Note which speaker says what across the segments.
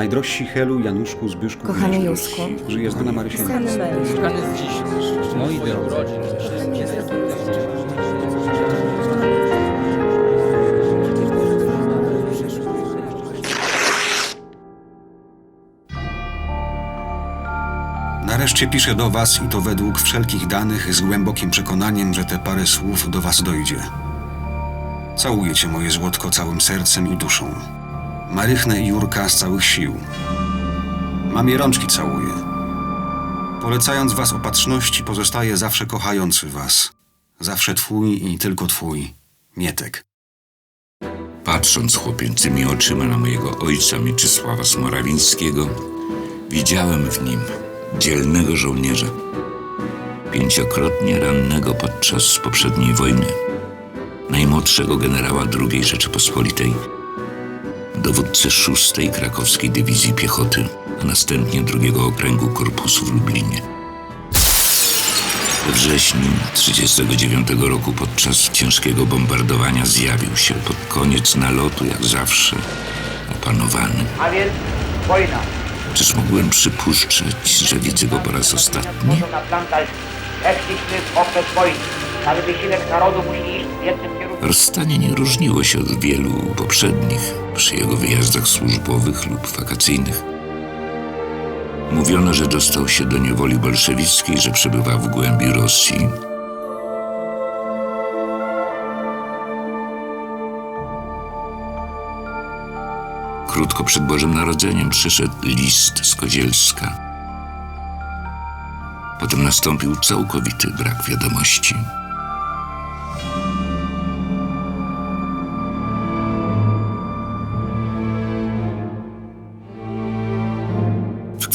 Speaker 1: Najdrożsi Helu, Januszku, Zbyszku
Speaker 2: Kochany Józku.
Speaker 1: Żyje znana Marysia.
Speaker 2: Kochany męż.
Speaker 3: Szukany z dziś. Moi drodzy.
Speaker 1: Nareszcie piszę do was i to według wszelkich danych z głębokim przekonaniem, że te parę słów do was dojdzie. Całuję cię, moje złotko, całym sercem i duszą. Marychnę i Jurka z całych sił. Mamie rączki całuję. Polecając was opatrzności, pozostaje zawsze kochający was. Zawsze twój i tylko twój. Mietek.
Speaker 4: Patrząc chłopięcymi oczyma na mojego ojca Mieczysława Smorawińskiego, widziałem w nim dzielnego żołnierza, pięciokrotnie rannego podczas poprzedniej wojny, najmłodszego generała II Rzeczypospolitej, dowódcę szóstej krakowskiej dywizji piechoty, a następnie drugiego okręgu korpusu w Lublinie. We wrześniu 1939 roku podczas ciężkiego bombardowania zjawił się pod koniec nalotu, jak zawsze, opanowany.
Speaker 5: A więc wojna.
Speaker 4: Czyż mogłem przypuszczać, że widzę go po raz ostatni?
Speaker 5: Na plan dalszy. Hektyczny okres wojny. Cały wysiłek narodu musi iść w jednym.
Speaker 4: Rozstanie nie różniło się od wielu poprzednich przy jego wyjazdach służbowych lub wakacyjnych. Mówiono, że dostał się do niewoli bolszewickiej, że przebywa w głębi Rosji. Krótko przed Bożym Narodzeniem przyszedł list z Kozielska. Potem nastąpił całkowity brak wiadomości.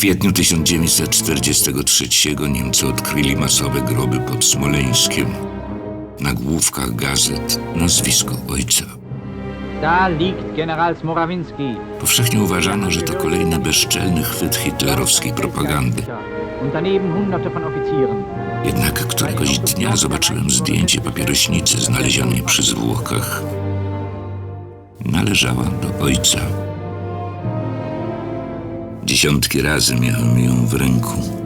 Speaker 4: Kwietniu 1943 Niemcy odkryli masowe groby pod Smoleńskiem. Na główkach gazet nazwisko ojca.
Speaker 6: Da liegt General Smorawinski.
Speaker 4: Powszechnie uważano, że to kolejny bezczelny chwyt hitlerowskiej propagandy. Jednak któregoś dnia zobaczyłem zdjęcie papierośnicy znalezionej przy zwłokach. Należała do ojca. Dziesiątki razy miałem ją w ręku.